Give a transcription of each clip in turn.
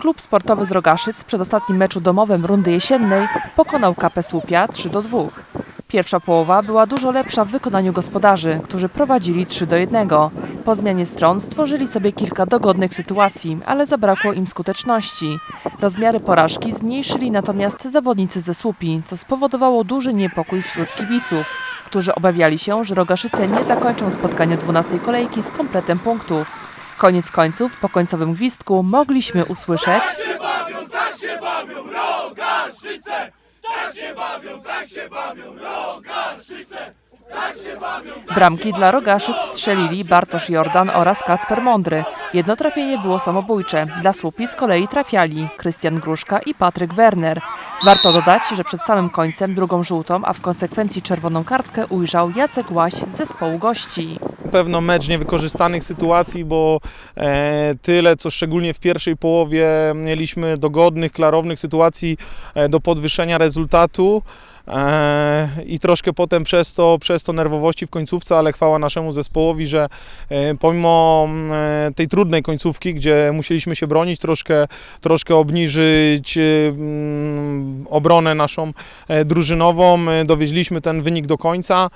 Klub sportowy z Rogaszyc w przedostatnim meczu domowym rundy jesiennej pokonał KP Słupia 3 do 2. Pierwsza połowa była dużo lepsza w wykonaniu gospodarzy, którzy prowadzili 3 do 1. Po zmianie stron stworzyli sobie kilka dogodnych sytuacji, ale zabrakło im skuteczności. Rozmiary porażki zmniejszyli natomiast zawodnicy ze Słupi, co spowodowało duży niepokój wśród kibiców, którzy obawiali się, że Rogaszyce nie zakończą spotkania 12 kolejki z kompletem punktów. Koniec końców, po końcowym gwizdku mogliśmy usłyszeć Bramki dla Rogaszyc strzelili Bartosz Jordan oraz Kacper Mądry. Jedno trafienie było samobójcze. Dla Słupi z kolei trafiali Krystian Gruszka i Patryk Werner. Warto dodać, że przed samym końcem drugą żółtą, a w konsekwencji czerwoną kartkę ujrzał Jacek Łaś z zespołu gości. Pewno mecz niewykorzystanych sytuacji, bo e, tyle, co szczególnie w pierwszej połowie mieliśmy dogodnych, klarownych sytuacji e, do podwyższenia rezultatu. E, I troszkę potem przez to, przez to nerwowości w końcówce, ale chwała naszemu zespołowi, że e, pomimo e, tej trudnej końcówki, gdzie musieliśmy się bronić, troszkę, troszkę obniżyć e, mm, obronę naszą drużynową, dowieźliśmy ten wynik do końca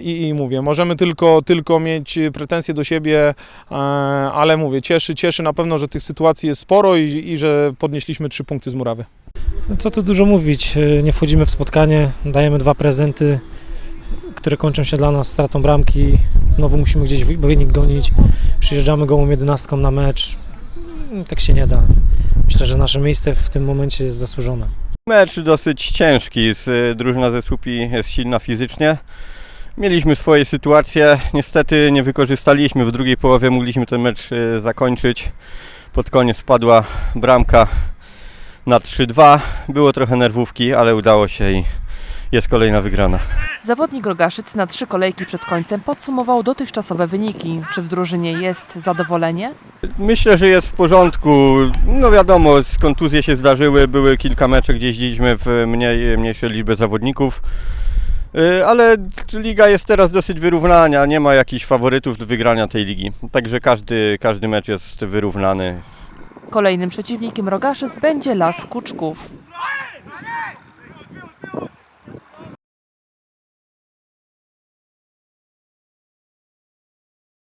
i, i mówię, możemy tylko, tylko mieć pretensje do siebie, ale mówię, cieszy, cieszy na pewno, że tych sytuacji jest sporo i, i że podnieśli trzy punkty z murawy. Co tu dużo mówić, nie wchodzimy w spotkanie, dajemy dwa prezenty, które kończą się dla nas stratą bramki. Znowu musimy gdzieś wy- wynik gonić, przyjeżdżamy gołą jedenastką na mecz. Tak się nie da. Myślę, że nasze miejsce w tym momencie jest zasłużone. Mecz dosyć ciężki. Y, drużyna ze Słupi jest silna fizycznie. Mieliśmy swoje sytuacje. Niestety nie wykorzystaliśmy. W drugiej połowie mogliśmy ten mecz y, zakończyć. Pod koniec wpadła bramka na 3-2. Było trochę nerwówki, ale udało się i jest kolejna wygrana. Zawodnik Rogaszyc na trzy kolejki przed końcem podsumował dotychczasowe wyniki. Czy w drużynie jest zadowolenie? Myślę, że jest w porządku. No wiadomo, kontuzje się zdarzyły, były kilka meczów, gdzie jeździliśmy w mniej, mniejszej liczbie zawodników. Y, Ale liga jest teraz dosyć wyrównana, nie ma jakichś faworytów do wygrania tej ligi. Także każdy, każdy mecz jest wyrównany. Kolejnym przeciwnikiem Rogaszyc będzie Las Kuczków.